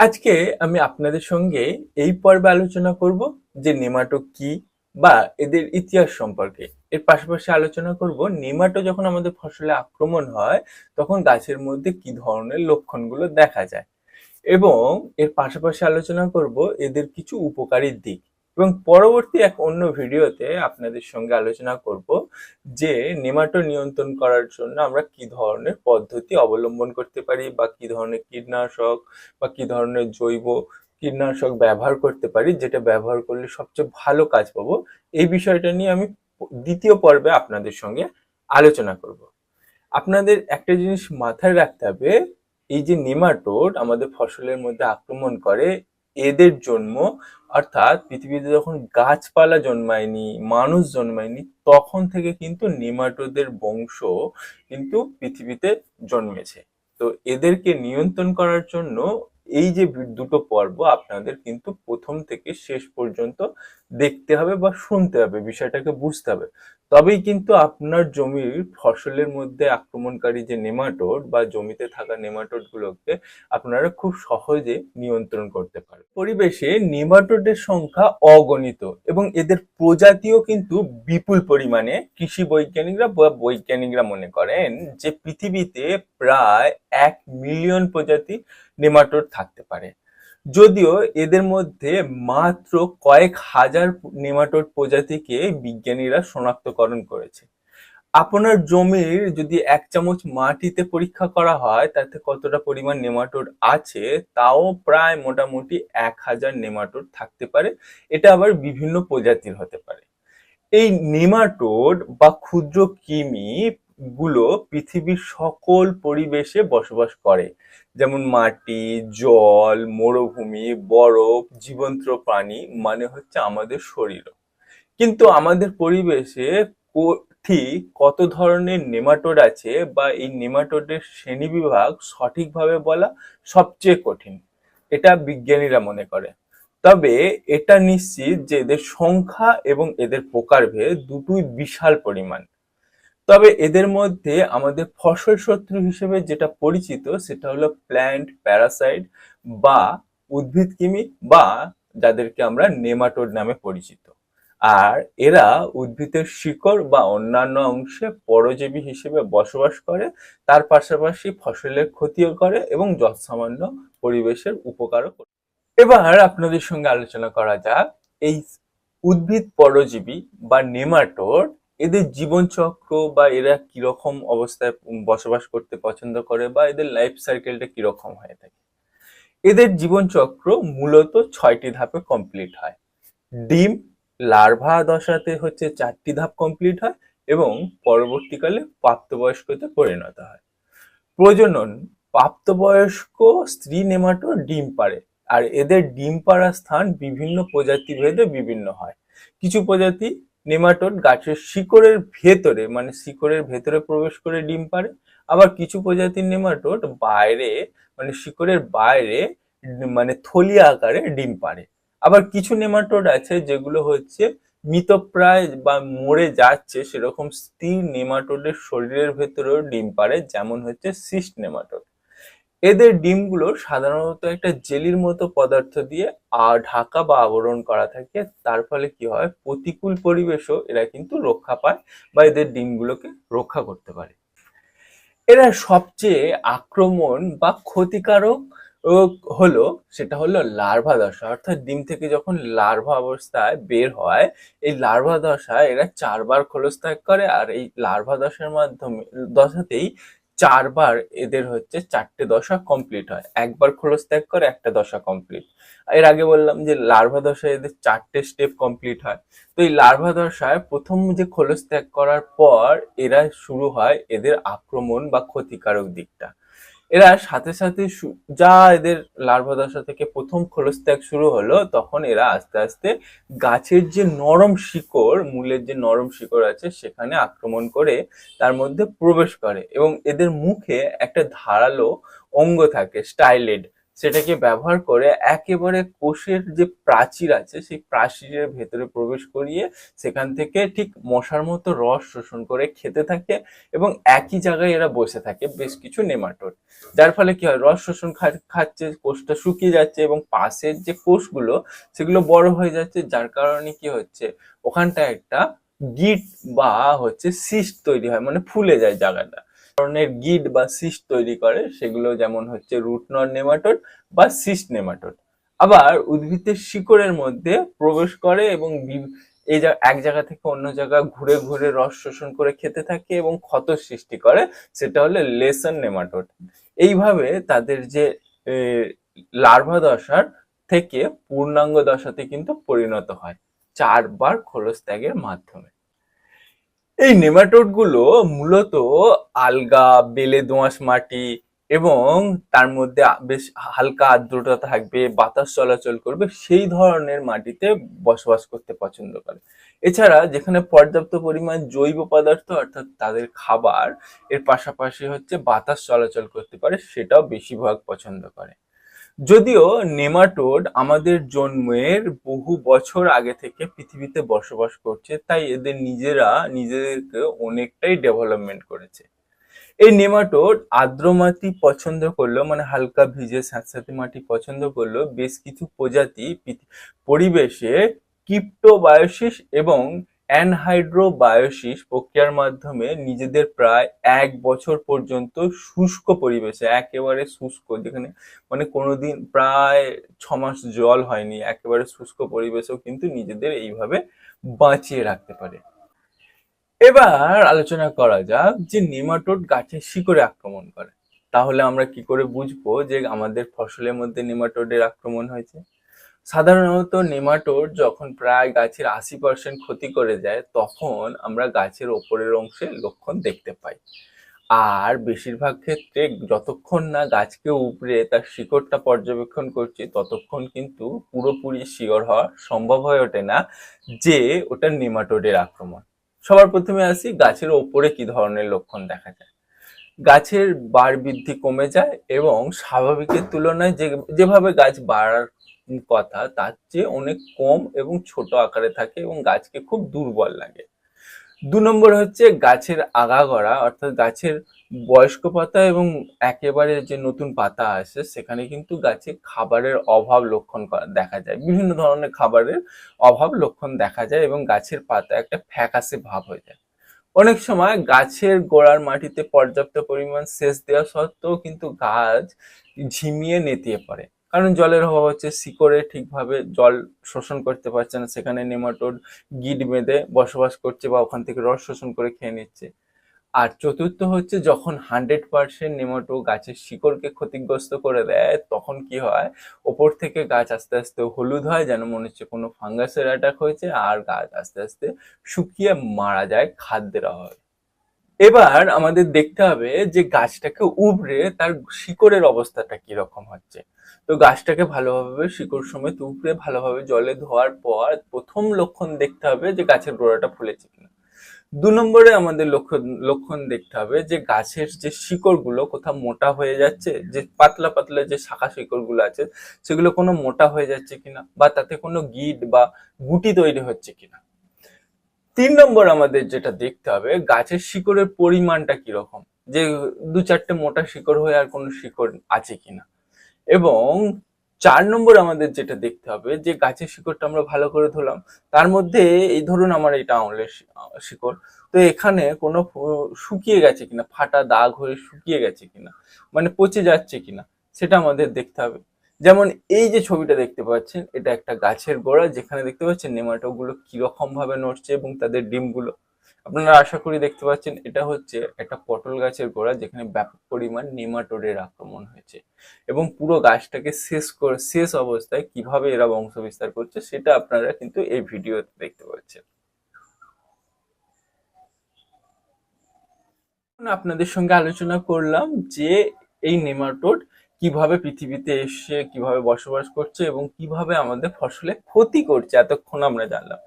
আজকে আমি আপনাদের সঙ্গে এই পর্বে আলোচনা করব যে নেমাটো কি বা এদের ইতিহাস সম্পর্কে। এর পাশাপাশি আলোচনা করব নেমাটো যখন আমাদের ফসলে আক্রমণ হয়, তখন গাছের মধ্যে কি ধরনের লক্ষণগুলো দেখা যায়। এবং এর পাশাপাশি আলোচনা করব এদের কিছু উপকারী দিক। এবং পরবর্তী এক অন্য ভিডিওতে আপনাদের সঙ্গে আলোচনা করব যে নেমাটো নিয়ন্ত্রণ করার জন্য আমরা কি ধরনের পদ্ধতি অবলম্বন করতে পারি বা কি ধরনের কীটনাশক বা কি ধরনের জৈব কীটনাশক ব্যবহার করতে পারি, যেটা ব্যবহার করলে সবচেয়ে ভালো কাজ পাবো। এই বিষয়টা নিয়ে আমি দ্বিতীয় পর্বে আপনাদের সঙ্গে আলোচনা করব। আপনাদের একটা জিনিস মাথায় রাখতে হবে, এই যে নেমাটোড আমাদের ফসলের মধ্যে আক্রমণ করে এদের জন্ম, অর্থাৎ পৃথিবীতে যখন গাছপালা জন্মায়নি, মানুষ জন্মায়নি, তখন থেকে কিন্তু নেমাটোদের বংশ কিন্তু পৃথিবীতে জন্মেছে। তো এদেরকে নিয়ন্ত্রণ করার জন্য এই যে দুটো পর্ব আপনাদের কিন্তু প্রথম থেকে শেষ পর্যন্ত দেখতে হবে বা শুনতে হবে, বিষয়টাকে বুঝতে হবে। তবেই কিন্তু আপনার জমির ফসলের মধ্যে আক্রমণকারী যে নেমাটোড বা জমিতে থাকা নেমাটোড গুলোকে আপনারা খুব সহজে নিয়ন্ত্রণ করতে পারবেন। পরিবেশে নেমাটোডের সংখ্যা অগণিত এবং এদের প্রজাতিও কিন্তু বিপুল পরিমাণে। কৃষি বৈজ্ঞানিকরা বা বৈজ্ঞানিকরা মনে করেন যে পৃথিবীতে প্রায় এক মিলিয়ন প্রজাতি নেমাটোড থাকতে পারে। যদিও এদের মধ্যে মাত্র কয়েক হাজার নেমাটোড প্রজাতিকে বিজ্ঞানীরা শনাক্তকরণ করেছে। আপনার জমির যদি এক চামচ মাটিতে পরীক্ষা করা হয়, তাতে কতটা পরিমাণ নেমাটোড আছে? তাও প্রায় মোটামুটি এক হাজার নেমাটোড থাকতে পারে। এটা আবার বিভিন্ন প্রজাতির হতে পারে। এই নেমাটোড বা ক্ষুদ্র কৃমি গুলো পৃথিবীর সকল পরিবেশে বসবাস করে। যেমন মাটি, জল, মরুভূমি, বরফ, জীবন্ত প্রাণী মানে হচ্ছে আমাদের শরীর। কিন্তু আমাদের পরিবেশে ঠিক কত ধরনের নেমাটোড আছে বা এই নেমাটোডের শ্রেণীবিভাগ সঠিকভাবে বলা সবচেয়ে কঠিন, এটা বিজ্ঞানীরা মনে করে। তবে এটা নিশ্চিত যে এদের সংখ্যা এবং এদের প্রকারভেদ দুটোই বিশাল পরিমাণ। তবে এদের মধ্যে আমাদের ফসল শত্রু হিসেবে যেটা পরিচিত সেটা হলো প্ল্যান্ট প্যারাসাইট বা উদ্ভিদ কৃমি বা যাদেরকে আমরা নেমাটোড নামে পরিচিত। আর এরা উদ্ভিদের শিকড় বা অন্যান্য অংশে পরজীবী হিসেবে বসবাস করে, তার পাশাপাশি ফসলের ক্ষতিও করে এবং যৎসামান্য পরিবেশের উপকারও করে। এবার আপনাদের সঙ্গে আলোচনা করা যাক, এই উদ্ভিদ পরজীবী বা নেমাটোড এদের জীবনচক্র বা এরা কীরকম অবস্থায় বসবাস করতে পছন্দ করে বা এদের লাইফ সাইকেলটা কীরকম হয়ে থাকে? এদের জীবনচক্র মূলত ছয়টি ধাপে কমপ্লিট হয়। ডিম, লার্ভা দশাতে হচ্ছে চারটি ধাপ কমপ্লিট হয় এবং পরবর্তীকালে প্রাপ্তবয়স্কতে পরিণত হয়। প্রজনন, প্রাপ্তবয়স্ক স্ত্রী নেমাটো ডিম পাড়ে আর এদের ডিম পাড়ার স্থান বিভিন্ন প্রজাতি ভেদে বিভিন্ন হয়। কিছু প্রজাতি নেমাটোড গাছের শিকড়ের ভেতরে মানে শিকড়ের ভেতরে প্রবেশ করে ডিম পাড়ে। আবার কিছু প্রজাতির নেমাটোড বাইরে মানে শিকড়ের বাইরে মানে থলি আকারে ডিম পাড়ে। আবার কিছু নেমাটোড আছে যেগুলো হচ্ছে মৃতপ্রায় বা মরে যাচ্ছে, সেরকম স্থির নেমাটোডের শরীরের ভেতরেও ডিম পাড়ে, যেমন হচ্ছে সিস্ট নেমাটোড। এদের ডিমগুলো সাধারণত একটা জেলির মতো পদার্থ দিয়ে ঢাকা বা আবরণ করা থাকে। তার ফলে কি হয়? প্রতিকূল পরিবেশও এরা কিন্তু রক্ষা পায় বা এদের ডিমগুলোকে রক্ষা করতে পারে। এরা সবচেয়ে আক্রমণ বা ক্ষতিকারক হলো, সেটা হলো লার্ভা দশা। অর্থাৎ ডিম থেকে যখন লার্ভা অবস্থায় বের হয়, এই লার্ভা দশায় এরা চারবার খোলস করে, আর এই লার্ভা দশার মাধ্যমে, দশাতেই চারবার এদের হচ্ছে চারটে দশা কমপ্লিট হয়। একবার খোলস ত্যাগ করে একটা দশা কমপ্লিট এর আগে বললাম যে লার্ভা দশায় এদের চারটে স্টেপ কমপ্লিট হয়। তো এই লার্ভা দশায় প্রথম যে খোলস ত্যাগ করার পর এরা শুরু হয় এদের আক্রমণ বা ক্ষতিকারক দিকটা। এরা সাথে সাথে যা এদের লার্ভা দশা থেকে প্রথম খোলস্ত্যাগ শুরু হলো, তখন এরা আস্তে আস্তে গাছের যে নরম শিকড়, মূলের যে নরম শিকড় আছে সেখানে আক্রমণ করে তার মধ্যে প্রবেশ করে এবং এদের মুখে একটা ধারালো অঙ্গ থাকে, স্টাইলেড সেটাকে ব্যবহার করে একেবারে কোষের যে প্রাচীর আছে, সেই প্রাচীরের ভেতরে প্রবেশ করিয়ে সেখান থেকে ঠিক মশার মতো রস শোষণ করে খেতে থাকে এবং একই জায়গায় এরা বসে থাকে বেশ কিছু নেমাটোড। যার ফলে কি হয়, রস শোষণ খাচ্ছে, কোষটা শুকিয়ে যাচ্ছে এবং পাশের যে কোষগুলো, সেগুলো বড় হয়ে যাচ্ছে, যার কারণে কি হচ্ছে ওখানটা একটা গিট বা হচ্ছে সিস্ট তৈরি হয় মানে ফুলে যায় জায়গাটা। ধরনের গিট বা সিস্ট তৈরি করে, সেগুলো যেমন হচ্ছে রুটনর নেমাটোড বা সিস্ট নেমাটোড আবার উদ্ভিদের শিকড়ের মধ্যে প্রবেশ করে এবং এই এক জায়গা থেকে অন্য জায়গা ঘুরে ঘুরে রস শোষণ করে খেতে থাকে এবং ক্ষত সৃষ্টি করে, সেটা হলো লেসন নেমাটোড। এইভাবে তাদের যে লার্ভা দশার থেকে পূর্ণাঙ্গ দশাতে কিন্তু পরিণত হয়, চারবার খোলস ত্যাগের মাধ্যমে। এই নেমাটোডগুলো মূলত আলগা, বেলে দোআঁশ মাটি এবং তার মধ্যে বেশ হালকা আর্দ্রতা থাকবে, বাতাস চলাচল করবে, সেই ধরনের মাটিতে বসবাস করতে পছন্দ করে। এছাড়া যেখানে পর্যাপ্ত পরিমাণ জৈব পদার্থ, অর্থাৎ তাদের খাবার, এর পাশাপাশি হচ্ছে বাতাস চলাচল করতে পারে, সেটাও বেশিরভাগ পছন্দ করে। যদিও নেমাটোড আমাদের জন্মের বহু বছর আগে থেকে পৃথিবীতে বসবাস করছে, তাই এদের নিজেরা নিজেদেরকে অনেকটাই ডেভেলপমেন্ট করেছে। এই নেমাটোড আর্দ্র মাটি পছন্দ করলেও মানে হালকা ভিজে স্যাঁতস্যাঁতে মাটি পছন্দ করলেও বেশ কিছু প্রজাতি পরিবেশে কিপ্টোবায়োসিস এবং অ্যানহাইড্রোবায়োসিস প্রক্রিয়ার মাধ্যমে নিজেদের প্রায় এক বছর পর্যন্ত শুষ্ক পরিবেশে, একেবারে শুষ্ক, যেখানে মানে কোনোদিন প্রায় ছ মাস জল হয়নি, একেবারে শুষ্ক পরিবেশেও কিন্তু নিজেদের এইভাবে বাঁচিয়ে রাখতে পারে। এবার আলোচনা করা যাক যে নেমাটোড গাছের শিকড়ে আক্রমণ করে। তাহলে আমরা কি করে বুঝব যে আমাদের ফসলের মধ্যে নেমাটোডের আক্রমণ হয়েছে? সাধারণত নেমাটোড যখন প্রায় গাছের আশি পার্সেন্ট ক্ষতি করে যায়, তখন আমরা গাছের ওপরের অংশে লক্ষণ দেখতে পাই। আর বেশিরভাগ ক্ষেত্রে যতক্ষণ না গাছকে উপড়ে তার শিকড়টা পর্যবেক্ষণ করছি, ততক্ষণ কিন্তু পুরোপুরি শিওর হওয়া সম্ভব হয়ে ওঠে না যে ওটা নেমাটোডের আক্রমণ। সবার প্রথমে আসি গাছের ওপরে কি ধরনের লক্ষণ দেখা যায়। গাছের বাড় বৃদ্ধি কমে যায় এবং স্বাভাবিকের তুলনায় যে, যেভাবে গাছ বাড়ার কথা, তার চেয়ে অনেক কম এবং ছোট আকারে থাকে এবং গাছকে খুব দুর্বল লাগে। দু নম্বর হচ্ছে গাছের আগাগড়া অর্থাৎ গাছের বয়স্ক পাতা এবং একেবারে যে নতুন পাতা আসে, সেখানে কিন্তু গাছে খাবারের অভাব লক্ষণ দেখা যায়। বিভিন্ন ধরনের খাবারের অভাব লক্ষণ দেখা যায় এবং গাছের পাতা একটা ফ্যাকাসে ভাব হয়ে যায়। অনেক সময় গাছের গোড়ার মাটিতে পর্যাপ্ত পরিমাণ সেচ দেওয়া সত্ত্বেও কিন্তু গাছ ঝিমিয়ে নেতিয়ে পড়ে। কারণ জলের অভাব হচ্ছে, শিকড়ে ঠিকভাবে জল শোষণ করতে পারছে না। সেখানে নেমাটোড গিট বেঁধে বসবাস করছে বা ওখান থেকে রস শোষণ করে খেয়ে নিচ্ছে। আর চতুর্থ হচ্ছে যখন হান্ড্রেড পার্সেন্ট নেমাটো গাছের শিকড়কে ক্ষতিগ্রস্ত করে দেয়, তখন কি হয়? ওপর থেকে গাছ আস্তে আস্তে হলুদ হয়, যেন মনে হচ্ছে কোনো ফাঙ্গাসের অ্যাটাক হয়েছে, আর গাছ আস্তে আস্তে শুকিয়ে মারা যায় খাদ্যের অভাবে। এবার আমাদের দেখতে হবে যে গাছটাকে উবড়ে তার শিকড়ের অবস্থাটা কীরকম হচ্ছে। তো গাছটাকে ভালোভাবে শিকড় সমেত উপড়ে ভালোভাবে জলে ধোয়ার পর প্রথম লক্ষণ দেখতে হবে যে গাছের গোড়াটা ফুলেছে কিনা। দু নম্বরে আমাদের লক্ষণ লক্ষণ দেখতে হবে যে গাছের যে শিকড়গুলো কোথাও মোটা হয়ে যাচ্ছে, যে পাতলা পাতলা যে শাখা শিকড়গুলো আছে, সেগুলো কোনো মোটা হয়ে যাচ্ছে কিনা বা তাতে কোনো গিট বা গুটি তৈরি হচ্ছে কিনা। তিন নম্বর আমাদের যেটা দেখতে হবে, গাছের শিকড়ের পরিমাণটা কীরকম? যে দু চারটে মোটা শিকড় হয়ে আর কোনো শিকড় আছে কিনা? এবং চার নম্বর আমাদের যেটা দেখতে হবে, যে গাছের শিকড়টা আমরা ভালো করে ধরলাম, তার মধ্যে এই ধরুন আমার এটা আঙুলের শিকড়, তো এখানে কোনো শুকিয়ে গেছে কিনা, ফাটা দাগ হয়ে শুকিয়ে গেছে কিনা মানে পচে যাচ্ছে কিনা, সেটা আমাদের দেখতে হবে। যেমন এই যে ছবিটা দেখতে পাচ্ছেন, এটা একটা গাছের গোড়া, যেখানে দেখতে পাচ্ছেন নেমাটো গুলো কীরকম ভাবে নড়ছে এবং তাদের ডিমগুলো আপনারা আশা করি দেখতে পাচ্ছেন, এটা হচ্ছে একটা পটল গাছের গোড়া যেখানে ব্যাপক পরিমাণ নেমাটোডের আক্রমণ হয়েছে। এবং পুরো গাছটাকে শেষ করে, শেষ অবস্থায় কীভাবে এরা বংশ বিস্তার করছে সেটা আপনারা কিন্তু এই ভিডিওতে দেখতে পাচ্ছেন। আপনাদের সঙ্গে আলোচনা করলাম যে এই নেমাটোড কীভাবে পৃথিবীতে এসে কীভাবে বসবাস করছে এবং কীভাবে আমাদের ফসলে ক্ষতি করছে, এতক্ষণ আমরা জানলাম।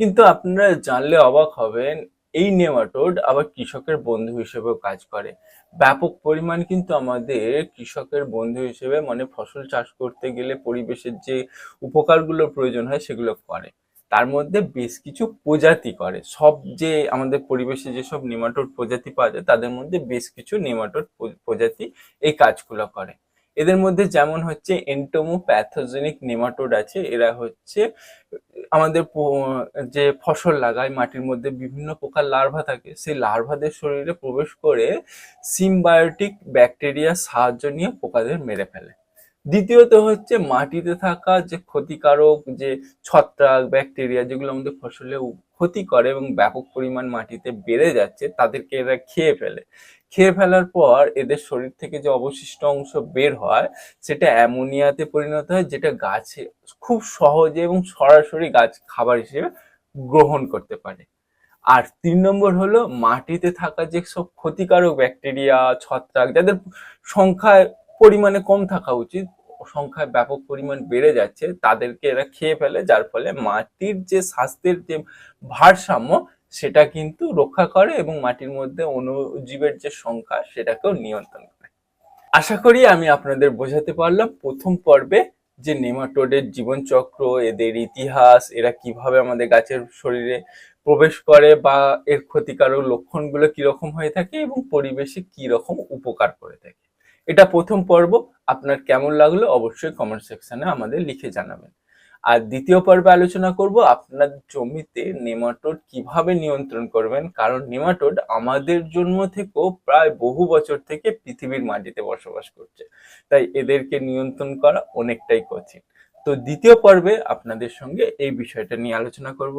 কিন্তু আপনারা জানলে অবাক হবেন এই নেমাটোড আবার কৃষকের বন্ধু হিসেবেও কাজ করে। ব্যাপক পরিমাণ কিন্তু আমাদের কৃষকের বন্ধু হিসেবে মানে ফসল চাষ করতে গেলে পরিবেশের যে উপকারগুলোর প্রয়োজন হয় সেগুলো করে। তার মধ্যে বেশ কিছু প্রজাতি করে। সব যে আমাদের পরিবেশে যেসব নেমাটোড প্রজাতি পাওয়া যায়, তাদের মধ্যে বেশ কিছু নেমাটোড প্রজাতি এই কাজগুলো করে। এদের মধ্যে যেমন হচ্ছে এন্টোমো প্যাথোজেনিক নেমাটোড আছে, এরা হচ্ছে, আমাদের যে ফসল লাগায় মাটির মধ্যে বিভিন্ন প্রকার লার্ভা থাকে, সেই লার্ভাদের শরীরে প্রবেশ করে সিমবায়োটিক ব্যাকটেরিয়ার সাহায্য নিয়ে পোকাদের মেরে ফেলে। দ্বিতীয়ত হচ্ছে মাটিতে থাকা যে ক্ষতিকারক যে ছত্রাক ব্যাকটেরিয়া যেগুলো আমাদের ফসলে ক্ষতি করে এবং ব্যাপক পরিমাণ মাটিতে বেড়ে যাচ্ছে, তাদেরকে এরা খেয়ে ফেলে। খেয়ে ফেলার পর এদের শরীর থেকে যে অবশিষ্ট অংশ বের হয়, সেটা অ্যামোনিয়াতে পরিণত হয়, যেটা গাছে খুব সহজে এবং সরাসরি গাছ খাবার হিসেবে গ্রহণ করতে পারে। আর তিন নম্বর হলো মাটিতে থাকা যে সব ক্ষতিকারক ব্যাকটেরিয়া, ছত্রাক, যাদের সংখ্যায় পরিমাণে কম থাকা উচিত, সংখ্যায় ব্যাপক পরিমাণ বেড়ে যাচ্ছে, তাদেরকে এরা খেয়ে ফেলে, যার ফলে মাটির যে স্বাস্থ্যের যে ভারসাম্য সেটা কিন্তু রক্ষা করে এবং মাটির মধ্যে অণুজীবের যে সংখ্যা, সেটাকেও নিয়ন্ত্রণ করে। আশা করি আমি আপনাদের বোঝাতে পারলাম প্রথম পর্বে যে নেমাটোডের জীবনচক্র, এদের ইতিহাস, এরা কীভাবে আমাদের গাছের শরীরে প্রবেশ করে বা এর ক্ষতিকারক লক্ষণগুলো কীরকম হয়ে থাকে এবং পরিবেশে কীরকম উপকার করে থাকে। এটা প্রথম পর্ব। আপনার কেমন লাগল অবশ্যই কমেন্ট সেকশনে আমাদের লিখে জানাবেন। আর দ্বিতীয় পর্বে আলোচনা করব আপনার জমিতে নেমাটোড কীভাবে নিয়ন্ত্রণ করবেন? কারণ নেমাটোড আমাদের জন্ম থেকেও প্রায় বহু বছর থেকে পৃথিবীর মাটিতে বসবাস করছে। তাই এদেরকে নিয়ন্ত্রণ করা অনেকটাই কঠিন। তো দ্বিতীয় পর্বে আপনাদের সঙ্গে এই বিষয়টা নিয়ে আলোচনা করব।